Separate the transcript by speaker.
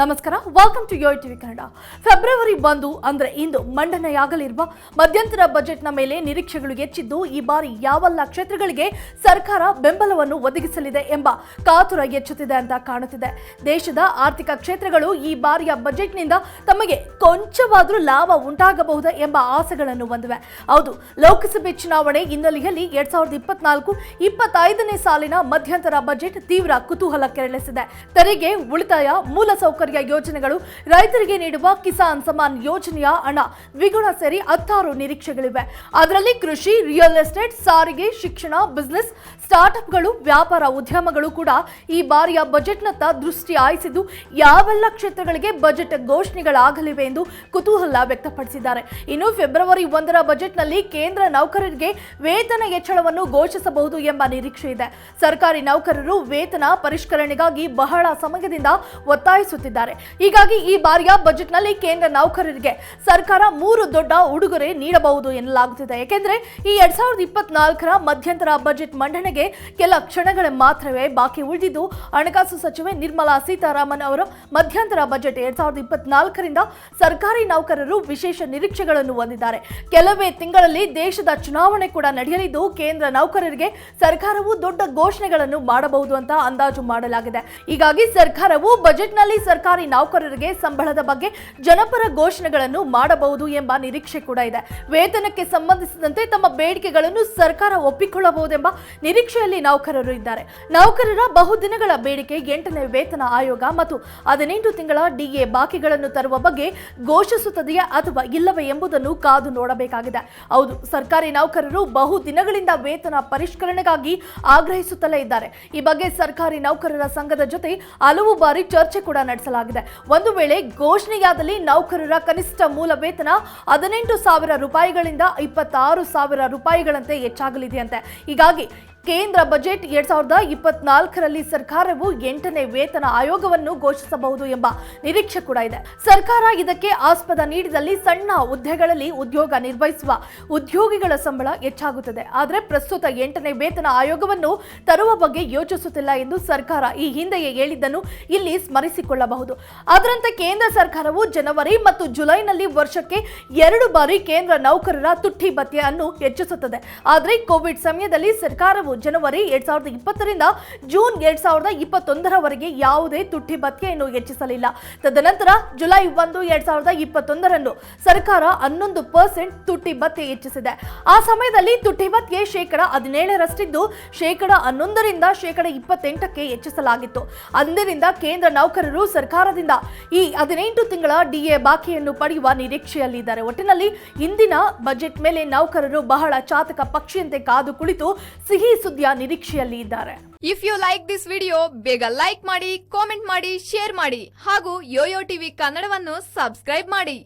Speaker 1: ನಮಸ್ಕಾರ welcome to Yoyo TV Kannada February ಒಂದು ಅಂದ್ರೆ ಇಂದು ಮಂಡನೆಯಾಗಲಿರುವ ಮಧ್ಯಂತರ ಬಜೆಟ್ನ ಮೇಲೆ ನಿರೀಕ್ಷೆಗಳು ಹೆಚ್ಚಿದ್ದು ಈ ಬಾರಿ ಯಾವೆಲ್ಲ ಕ್ಷೇತ್ರಗಳಿಗೆ ಸರ್ಕಾರ ಬೆಂಬಲವನ್ನು ಒದಗಿಸಲಿದೆ ಎಂಬ ಕಾತುರ ಹೆಚ್ಚುತ್ತಿದೆ ಅಂತ ಕಾಣುತ್ತಿದೆ. ದೇಶದ ಆರ್ಥಿಕ ಕ್ಷೇತ್ರಗಳು ಈ ಬಾರಿಯ ಬಜೆಟ್ನಿಂದ ತಮಗೆ ಕೊಂಚವಾದರೂ ಲಾಭ ಉಂಟಾಗಬಹುದು ಎಂಬ ಆಸೆಗಳನ್ನು ಹೊಂದಿವೆ. ಹೌದು, ಲೋಕಸಭೆ ಚುನಾವಣೆ ಹಿನ್ನೆಲೆಯಲ್ಲಿ ಎರಡ್ ಸಾವಿರದ ಇಪ್ಪತ್ನಾಲ್ಕು ಇಪ್ಪತ್ತೈದನೇ ಸಾಲಿನ ಮಧ್ಯಂತರ ಬಜೆಟ್ ತೀವ್ರ ಕುತೂಹಲ ಕೆರಳಿಸಿದೆ ತೆರಿಗೆ, ಉಳಿತಾಯ, ಮೂಲಸೌಕರ್ಯ ಯೋಜನೆಗಳು ರೈತರಿಗೆ ನೀಡುವ ಕಿಸಾನ್ ಸಮ್ಮಾನ್ ಯೋಜನೆಯ ಹಣ ದ್ವಿಗುಣ ಸೇರಿ ಹತ್ತಾರು ನಿರೀಕ್ಷೆಗಳಿವೆ. ಅದರಲ್ಲಿ ಕೃಷಿ, ರಿಯಲ್ ಎಸ್ಟೇಟ್, ಸಾರಿಗೆ, ಶಿಕ್ಷಣ, ಬಿಸಿನೆಸ್, ಸ್ಟಾರ್ಟ್ಅಪ್ಗಳು, ವ್ಯಾಪಾರ ಉದ್ಯಮಗಳು ಕೂಡ ಈ ಬಾರಿಯ ಬಜೆಟ್ನತ್ತ ದೃಷ್ಟಿ ಹಾಯಿಸಿದ್ದು ಯಾವೆಲ್ಲ ಕ್ಷೇತ್ರಗಳಿಗೆ ಬಜೆಟ್ ಘೋಷಣೆಗಳಾಗಲಿವೆ ಎಂದು ಕುತೂಹಲ ವ್ಯಕ್ತಪಡಿಸಿದ್ದಾರೆ. ಇನ್ನು ಫೆಬ್ರವರಿ ಒಂದರ ಬಜೆಟ್ನಲ್ಲಿ ಕೇಂದ್ರ ನೌಕರರಿಗೆ ವೇತನ ಹೆಚ್ಚಳವನ್ನು ಘೋಷಿಸಬಹುದು ಎಂಬ ನಿರೀಕ್ಷೆ ಇದೆ. ಸರ್ಕಾರಿ ನೌಕರರು ವೇತನ ಪರಿಷ್ಕರಣೆಗಾಗಿ ಬಹಳ ಸಮಯದಿಂದ ಒತ್ತಾಯಿಸುತ್ತಿದ್ದಾರೆ. ಹೀಗಾಗಿ ಈ ಬಾರಿಯ ಬಜೆಟ್ನಲ್ಲಿ ಕೇಂದ್ರ ನೌಕರರಿಗೆ ಸರ್ಕಾರ ಮೂರು ದೊಡ್ಡ ಉಡುಗೊರೆ ನೀಡಬಹುದು ಎನ್ನಲಾಗುತ್ತಿದೆ. ಯಾಕೆಂದ್ರೆ ಈ ಎರಡ್ ಸಾವಿರದ ಇಪ್ಪತ್ನಾಲ್ಕರ ಮಧ್ಯಂತರ ಬಜೆಟ್ ಮಂಡನೆಗೆ ಕೆಲ ಕ್ಷಣಗಳ ಮಾತ್ರವೇ ಬಾಕಿ ಉಳಿದಿದ್ದು, ಹಣಕಾಸು ಸಚಿವೆ ನಿರ್ಮಲಾ ಸೀತಾರಾಮನ್ ಅವರು ಮಧ್ಯಂತರ ಬಜೆಟ್ ಎರಡ್ ಸಾವಿರದ ಇಪ್ಪತ್ನಾಲ್ಕರಿಂದ ಸರ್ಕಾರಿ ನೌಕರರು ವಿಶೇಷ ನಿರೀಕ್ಷೆಗಳನ್ನು ಹೊಂದಿದ್ದಾರೆ. ಕೆಲವೇ ತಿಂಗಳಲ್ಲಿ ದೇಶದ ಚುನಾವಣೆ ಕೂಡ ನಡೆಯಲಿದ್ದು, ಕೇಂದ್ರ ನೌಕರರಿಗೆ ಸರ್ಕಾರವು ದೊಡ್ಡ ಘೋಷಣೆಗಳನ್ನು ಮಾಡಬಹುದು ಅಂತ ಅಂದಾಜು ಮಾಡಲಾಗಿದೆ. ಹೀಗಾಗಿ ಸರ್ಕಾರವು ಬಜೆಟ್ನಲ್ಲಿ ಸರ್ಕಾರಿ ನೌಕರರಿಗೆ ಸಂಬಳದ ಬಗ್ಗೆ ಜನಪರ ಘೋಷಣೆಗಳನ್ನು ಮಾಡಬಹುದು ಎಂಬ ನಿರೀಕ್ಷೆ ಕೂಡ ಇದೆ. ವೇತನಕ್ಕೆ ಸಂಬಂಧಿಸಿದಂತೆ ತಮ್ಮ ಬೇಡಿಕೆಗಳನ್ನು ಸರ್ಕಾರ ಒಪ್ಪಿಕೊಳ್ಳಬಹುದೆಂಬ ನಿರೀಕ್ಷೆಯಲ್ಲಿ ನೌಕರರು ಇದ್ದಾರೆ. ನೌಕರರ ಬಹುದಿನಗಳ ಬೇಡಿಕೆ ಎಂಟನೇ ವೇತನ ಆಯೋಗ ಮತ್ತು ಹದಿನೆಂಟು ತಿಂಗಳ ಡಿಎ ಬಾಕಿಗಳನ್ನು ತರುವ ಬಗ್ಗೆ ಘೋಷಿಸುತ್ತದೆಯೇ ಅಥವಾ ಇಲ್ಲವೇ ಎಂಬುದನ್ನು ಕಾದು ನೋಡಬೇಕಾಗಿದೆ. ಹೌದು, ಸರ್ಕಾರಿ ನೌಕರರು ಬಹು ದಿನಗಳಿಂದ ವೇತನ ಪರಿಷ್ಕರಣೆಗಾಗಿ ಆಗ್ರಹಿಸುತ್ತಲೇ ಇದ್ದಾರೆ. ಈ ಬಗ್ಗೆ ಸರ್ಕಾರಿ ನೌಕರರ ಸಂಘದ ಜೊತೆ ಹಲವು ಬಾರಿ ಚರ್ಚೆ ಕೂಡ ನಡೆಸಲಾಗಿದೆ. ಒಂದು ವೇಳೆ ಘೋಷಣೆಯಾದಲ್ಲಿ ನೌಕರರ ಕನಿಷ್ಠ ಮೂಲ ವೇತನ ಹದಿನೆಂಟು ಸಾವಿರ ರೂಪಾಯಿಗಳಿಂದ ಇಪ್ಪತ್ತಾರು ಸಾವಿರ ರೂಪಾಯಿಗಳಂತೆ ಹೆಚ್ಚಾಗಲಿದೆಯಂತೆ. ಹೀಗಾಗಿ ಕೇಂದ್ರ ಬಜೆಟ್ ಎರಡ್ ಸಾವಿರದ ಇಪ್ಪತ್ನಾಲ್ಕರಲ್ಲಿ ಸರ್ಕಾರವು ಎಂಟನೇ ವೇತನ ಆಯೋಗವನ್ನು ಘೋಷಿಸಬಹುದು ಎಂಬ ನಿರೀಕ್ಷೆ ಕೂಡ ಇದೆ. ಸರ್ಕಾರ ಇದಕ್ಕೆ ಆಸ್ಪದ ನೀಡಿದಲ್ಲಿ ಸಣ್ಣ ಹುದ್ದೆಗಳಲ್ಲಿ ಉದ್ಯೋಗ ನಿರ್ವಹಿಸುವ ಉದ್ಯೋಗಿಗಳ ಸಂಬಳ ಹೆಚ್ಚಾಗುತ್ತದೆ. ಆದರೆ ಪ್ರಸ್ತುತ ಎಂಟನೇ ವೇತನ ಆಯೋಗವನ್ನು ತರುವ ಬಗ್ಗೆ ಯೋಚಿಸುತ್ತಿಲ್ಲ ಎಂದು ಸರ್ಕಾರ ಈ ಹಿಂದೆಯೇ ಹೇಳಿದ್ದನ್ನು ಇಲ್ಲಿ ಸ್ಮರಿಸಿಕೊಳ್ಳಬಹುದು. ಅದರಂತೆ ಕೇಂದ್ರ ಸರ್ಕಾರವು ಜನವರಿ ಮತ್ತು ಜುಲೈನಲ್ಲಿ ವರ್ಷಕ್ಕೆ ಎರಡು ಬಾರಿ ಕೇಂದ್ರ ನೌಕರರ ತುಟ್ಟಿ ಭತ್ಯೆಯನ್ನು ಹೆಚ್ಚಿಸುತ್ತದೆ. ಆದರೆ ಕೋವಿಡ್ ಸಮಯದಲ್ಲಿ ಸರ್ಕಾರವು ಜನವರಿ ಎರಡ್ ಸಾವಿರದ ಇಪ್ಪತ್ತರಿಂದ ಜೂನ್ ಎರಡ್ ಸಾವಿರದ ಇಪ್ಪತ್ತೊಂದರವರೆಗೆ ಯಾವುದೇ ತುಟ್ಟಿ ಭತ್ಯೆಯನ್ನು ಹೆಚ್ಚಿಸಲಿಲ್ಲ. ತದನಂತರ ಜುಲೈ ಒಂದು ಎರಡ್ ಸಾವಿರದ ಇಪ್ಪತ್ತೊಂದರಂದು ಸರ್ಕಾರ ಹನ್ನೊಂದು ಪರ್ಸೆಂಟ್ ತುಟ್ಟಿ ಭತ್ಯೆ ಹೆಚ್ಚಿಸಿದೆ. ಆ ಸಮಯದಲ್ಲಿ ತುಟ್ಟಿ ಭತ್ಯೆ ಶೇಕಡ ಹದಿನೇಳರಷ್ಟಿದ್ದು ಶೇಕಡ ಹನ್ನೊಂದರಿಂದ ಶೇಕಡ ಇಪ್ಪತ್ತೆಂಟಕ್ಕೆ ಹೆಚ್ಚಿಸಲಾಗಿತ್ತು. ಅಂದಿನಿಂದ ಕೇಂದ್ರ ನೌಕರರು ಸರ್ಕಾರದಿಂದ ಈ ಹದಿನೆಂಟು ತಿಂಗಳ ಡಿಎ ಬಾಕಿಯನ್ನು ಪಡೆಯುವ ನಿರೀಕ್ಷೆಯಲ್ಲಿದ್ದಾರೆ. ಒಟ್ಟಿನಲ್ಲಿ ಇಂದಿನ ಬಜೆಟ್ ಮೇಲೆ ನೌಕರರು ಬಹಳ ಚಾತಕ ಪಕ್ಷಿಯಂತೆ ಕಾದು ಕುಳಿತು ಸಿಹಿ ಸುದ್ದಿಯ ನಿರೀಕ್ಷೆಯಲ್ಲಿ ಇದ್ದಾರೆ.
Speaker 2: If you like this video ಬೇಗ ಲೈಕ್ ಮಾಡಿ ಕಾಮೆಂಟ್ ಮಾಡಿ ಶೇರ್ ಮಾಡಿ ಹಾಗೂ ಯೋಯೋ ಟಿವಿ ಕನ್ನಡವನ್ನು ಸಬ್ಸ್ಕ್ರೈಬ್ ಮಾಡಿ.